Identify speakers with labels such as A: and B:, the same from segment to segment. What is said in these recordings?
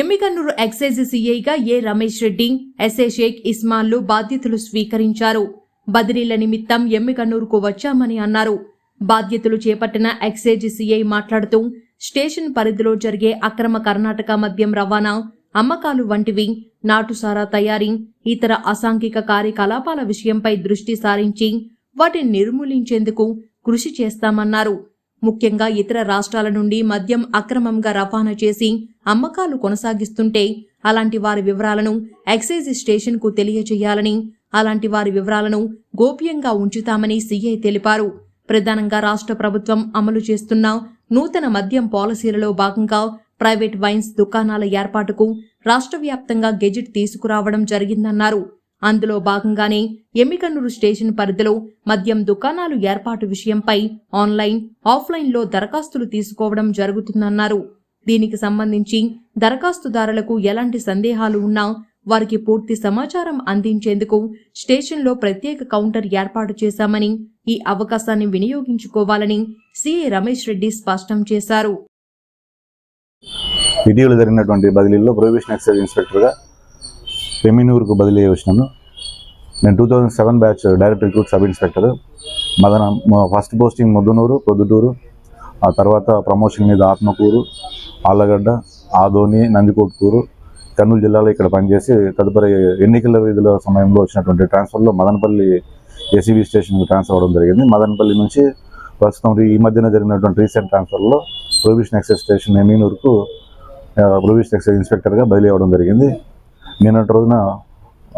A: Yemmiganur excise సీఐగా A Ramesh Reddy SA Sheikh ఇస్మాన్లు బాధ్యతలు స్వీకరించారు. బదిలీల నిమిత్తం ఎమ్మికన్నూరుకు వచ్చామని అన్నారు. బాధ్యతలు చేపట్టిన ఎక్సైజ్ సీఐ మాట్లాడుతూ స్టేషన్ పరిధిలో జరిగే అక్రమ కర్ణాటక మద్యం రవాణా అమ్మకాలు వంటివి నాటుసారా తయారీ ఇతర అసాంఘిక కార్యకలాపాల విషయంపై దృష్టి సారించి వాటిని నిర్మూలించేందుకు కృషి చేస్తామన్నారు. ముఖ్యంగా ఇతర రాష్ట్రాల నుండి మద్యం అక్రమంగా రవాణా చేసి అమ్మకాలు కొనసాగిస్తుంటే అలాంటి వారి వివరాలను ఎక్సైజ్ స్టేషన్కు తెలియజేయాలని అలాంటి వారి వివరాలను గోప్యంగా ఉంచుతామని సీఐ తెలిపారు. ప్రధానంగా రాష్ట్ర ప్రభుత్వం అమలు చేస్తున్న నూతన మద్యం పాలసీలలో భాగంగా ప్రైవేట్ వైన్స్ దుకాణాల ఏర్పాటుకు రాష్ట్ర వ్యాప్తంగా గెజిట్ తీసుకురావడం జరిగిందన్నారు. అందులో భాగంగానే ఎమ్మికన్నూరు స్టేషన్ పరిధిలో మద్యం దుకాణాలు ఏర్పాటు విషయంపై ఆన్లైన్ ఆఫ్లైన్లో దరఖాస్తులు తీసుకోవడం జరుగుతుందన్నారు. దీనికి సంబంధించి దరఖాస్తుదారులకు ఎలాంటి సందేహాలు ఉన్నా వారికి పూర్తి సమాచారం అందించేందుకు స్టేషన్లో ప్రత్యేక కౌంటర్ ఏర్పాటు చేశామని ఈ అవకాశాన్ని వినియోగించుకోవాలని సిఐ రమేష్ రెడ్డి స్పష్టం చేశారు.
B: ఇటీవల జరిగినటువంటి బదిలీలో ప్రొహిబిషన్ ఎక్సైజ్ ఇన్స్పెక్టర్గా ఎమ్మినూరుకు బదిలీ అయ్యి వచ్చినాను నేను two thousand seven batch direct recruit sub inspector మదన ఫస్ట్ పోస్టింగ్ ముద్దునూరు పొద్దుటూరు ఆ తర్వాత ప్రమోషన్ మీద ఆత్మకూరు ఆళ్ళగడ్డ ఆదోని నందికోట్కూరు కర్నూలు జిల్లాలో ఇక్కడ పనిచేసి తదుపరి ఎన్నికల విధుల సమయంలో వచ్చినటువంటి ట్రాన్స్ఫర్లో మదనపల్లి ఏసీబీ స్టేషన్కి ట్రాన్స్ఫర్ అవ్వడం జరిగింది. మదనపల్లి నుంచి ప్రస్తుతం ఈ మధ్యన జరిగినటువంటి రీసెంట్ ట్రాన్స్ఫర్లో ప్రొవిషన్ ఎక్సైజ్ స్టేషన్ ఎమీనూరుకు ప్రొవిషన్ ఎక్సైజ్ ఇన్స్పెక్టర్గా బదిలీ అవ్వడం జరిగింది. నిన్నటి రోజున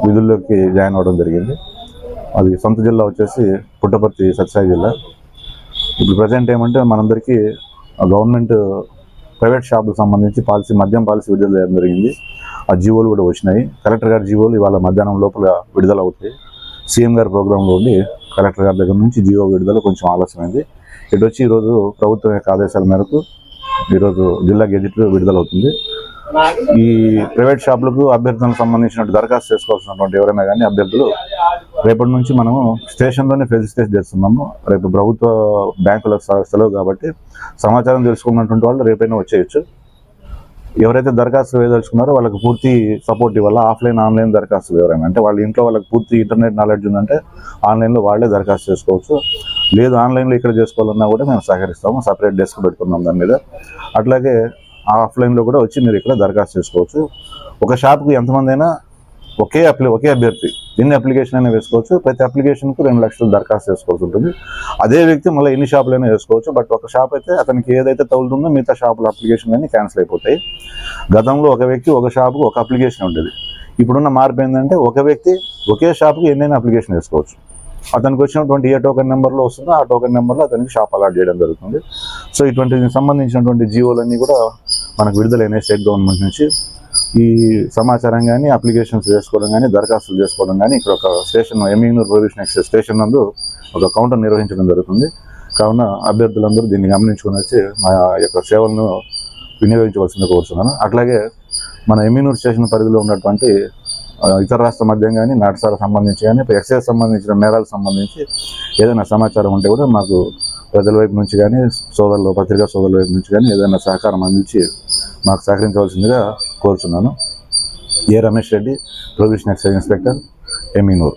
B: విధుల్లోకి జాయిన్ అవ్వడం జరిగింది. అది సొంత జిల్లా వచ్చేసి పుట్టపర్తి సత్యసాయి జిల్లా. ఇప్పుడు ప్రజెంట్ ఏమంటే మనందరికీ గవర్నమెంట్ ప్రైవేట్ షాపులకు సంబంధించి పాలసీ మద్యం పాలసీ విడుదల చేయడం జరిగింది. ఆ జీవోలు కూడా వచ్చినాయి. కలెక్టర్ గారి జీవోలు ఇవాళ మధ్యాహ్నం లోపల విడుదల అవుతాయి సీఎం గారి ప్రోగ్రాంలో ఉండి కలెక్టర్ గారి దగ్గర నుంచి జీవో విడుదల కొంచెం ఆలస్యమైంది. ఇటు వచ్చి ఈరోజు ప్రభుత్వం యొక్క ఆదేశాల మేరకు ఈరోజు జిల్లా గెజిట్ విడుదల అవుతుంది ఈ ప్రైవేట్ షాపులకు అభ్యర్థులకు సంబంధించిన దరఖాస్తు చేసుకోవాల్సినటువంటి ఎవరైనా కానీ అభ్యర్థులు రేపటి నుంచి మనము స్టేషన్లోనే ఫెసిలిటేట్ చేస్తున్నాము. రేపు ప్రభుత్వ బ్యాంకుల సెలవు కాబట్టి సమాచారం తెలుసుకున్నటువంటి వాళ్ళు రేపైనా వచ్చేయచ్చు. ఎవరైతే దరఖాస్తు వేయదలుచుకున్నారో వాళ్ళకి పూర్తి సపోర్ట్ ఇవ్వాలి? ఆఫ్లైన్ ఆన్లైన్ దరఖాస్తు ఎవరైనా? అంటే వాళ్ళ ఇంట్లో వాళ్ళకి పూర్తి ఇంటర్నెట్ నాలెడ్జ్ ఉందంటే ఆన్లైన్లో వాళ్ళే దరఖాస్తు చేసుకోవచ్చు. లేదు ఆన్లైన్లో ఇక్కడ చేసుకోవాలన్నా కూడా మేము సహకరిస్తాము. సపరేట్ డెస్క్ పెట్టుకున్నాం దాని మీద. అట్లాగే ఆఫ్లైన్లో కూడా వచ్చి మీరు ఇక్కడ దరఖాస్తు చేసుకోవచ్చు. ఒక షాప్కి ఎంతమంది అయినా ఒకే అప్లి ఒకే అభ్యర్థి. ఎన్ని అప్లికేషన్ అయినా వేసుకోవచ్చు. ప్రతి అప్లికేషన్కు రెండు లక్షలు దరఖాస్తు చేసుకోవాల్సి ఉంటుంది. అదే వ్యక్తి మళ్ళీ ఎన్ని షాపులైనా వేసుకోవచ్చు. బట్ ఒక షాప్ అయితే అతనికి ఏదైతే తగులుతుందో మిగతా షాపుల అప్లికేషన్ అన్ని క్యాన్సిల్ అయిపోతాయి. గతంలో ఒక వ్యక్తి ఒక షాపుకు ఒక అప్లికేషన్ ఉండేది. ఇప్పుడున్న మార్పు ఏంటంటే ఒక వ్యక్తి ఒకే షాప్కి ఎన్నైనా అప్లికేషన్ వేసుకోవచ్చు. అతనికి వచ్చినటువంటి ఏ టోకెన్ నెంబర్లో వస్తుందో ఆ టోకెన్ నెంబర్లో అతనికి షాప్ అలాట్ చేయడం జరుగుతుంది. సో ఇటువంటి సంబంధించినటువంటి జీవోలన్నీ కూడా మనకు విడుదలైన స్టేట్ గవర్నమెంట్ నుంచి. ఈ సమాచారం కానీ అప్లికేషన్స్ చేసుకోవడం కానీ దరఖాస్తులు చేసుకోవడం కానీ ఇక్కడ ఒక station Emmiganur prohibition excise station నందు ఒక కౌంటర్ నిర్వహించడం జరుగుతుంది. కావున అభ్యర్థులందరూ దీన్ని గమనించుకుని వచ్చి మా యొక్క సేవలను వినియోగించవలసింది కోరుతున్నాను అట్లాగే మన ఎమీనూర్ స్టేషన్ పరిధిలో ఉన్నటువంటి ఇతర రాష్ట్ర మద్యం కానీ నాటసాలకు సంబంధించి కానీ ఎక్సైజ్ సంబంధించిన నేరాలకు సంబంధించి ఏదైనా సమాచారం ఉంటే కూడా మాకు ప్రజల వైపు నుంచి కానీ సోదరులు పత్రికా సోదరుల వైపు నుంచి కానీ ఏదైనా సహకారం అందించి మాకు సహకరించవలసిందిగా కోరుచున్నాను. A Ramesh Reddy prohibition excise inspector Emmiganur